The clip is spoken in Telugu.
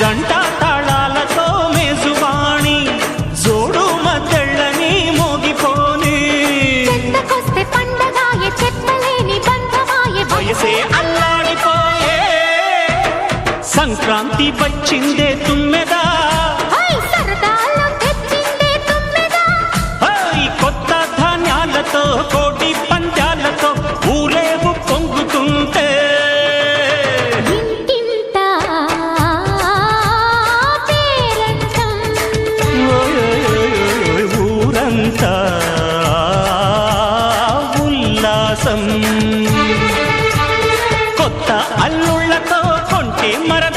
జంట తాళాలతో మేజువాణి జోడు మద్దళ్ళని మోగిపోని. చెంతకొస్తే పండగాయే చెప్పలేని బంధమాయే వయసే అల్లాడిపోయే. సంక్రాంతి వచ్చిందే తుమ్మెదా ఉల్లాసం. కొత్త అల్లుళ్ళతో కొంటే మర